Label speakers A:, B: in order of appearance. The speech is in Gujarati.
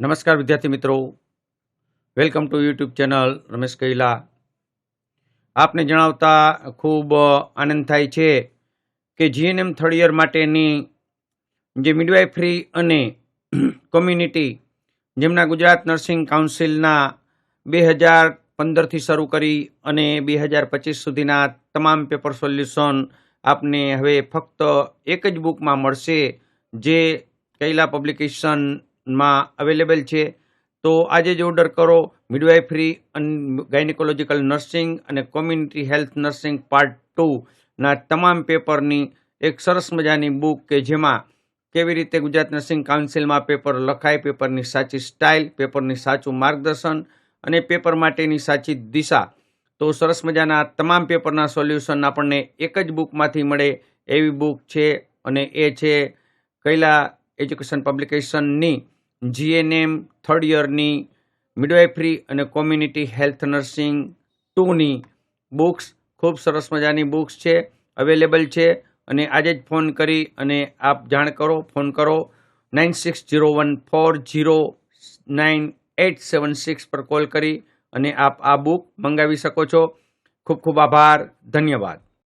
A: નમસ્કાર વિદ્યાર્થી મિત્રો. Welcome to YouTube channel Ramesh Kaila. આપને જણાવતા ખૂબ આનંદ થાય છે કે જીએનએમ થર્ડ યર માટેની જે મિડવાઇફરી અને કોમ્યુનિટી જેમના ગુજરાત નર્સિંગ કાઉન્સિલના બે હજાર પંદરથી શરૂ કરી અને બે હજાર પચીસ સુધીના તમામ પેપર સોલ્યુશન આપને હવે ફક્ત એક જ બુકમાં મળશે, જે કૈલા પબ્લિકેશનમાં અવેલેબલ છે. તો આજે જ ઓર્ડર કરો. મિડવાઇફરી ગાયનેકોલોજીકલ નર્સિંગ અને કોમ્યુનિટી હેલ્થ નર્સિંગ પાર્ટ ટુના તમામ પેપરની એક સરસ મજાની બુક કે જેમાં કેવી રીતે ગુજરાત નર્સિંગ કાઉન્સિલમાં પેપર લખાય પેપરની સાચી સ્ટાઇલ પેપરની સાચું માર્ગદર્શન અને પેપર માટેની સાચી દિશા. તો સરસ મજાના તમામ પેપરના સોલ્યુશન આપણને એક જ બુકમાંથી મળે એવી બુક છે અને એ છે કૈલા એજ્યુકેશન પબ્લિકેશનની જીએનએમ થર્ડ યરની મિડવાઇફરી અને કોમ્યુનિટી હેલ્થ નર્સિંગ ટુની બુક્સ, ખૂબ સરસ મજાની બુક્સ છે, અવેલેબલ છે. અને આજે જ ફોન કરી અને આપ જાણ કરો, ફોન કરો. Nine six zero one four zero nine eight seven six પર કોલ કરી અને આપ આ બુક મંગાવી શકો છો. ખૂબ ખૂબ આભાર, ધન્યવાદ.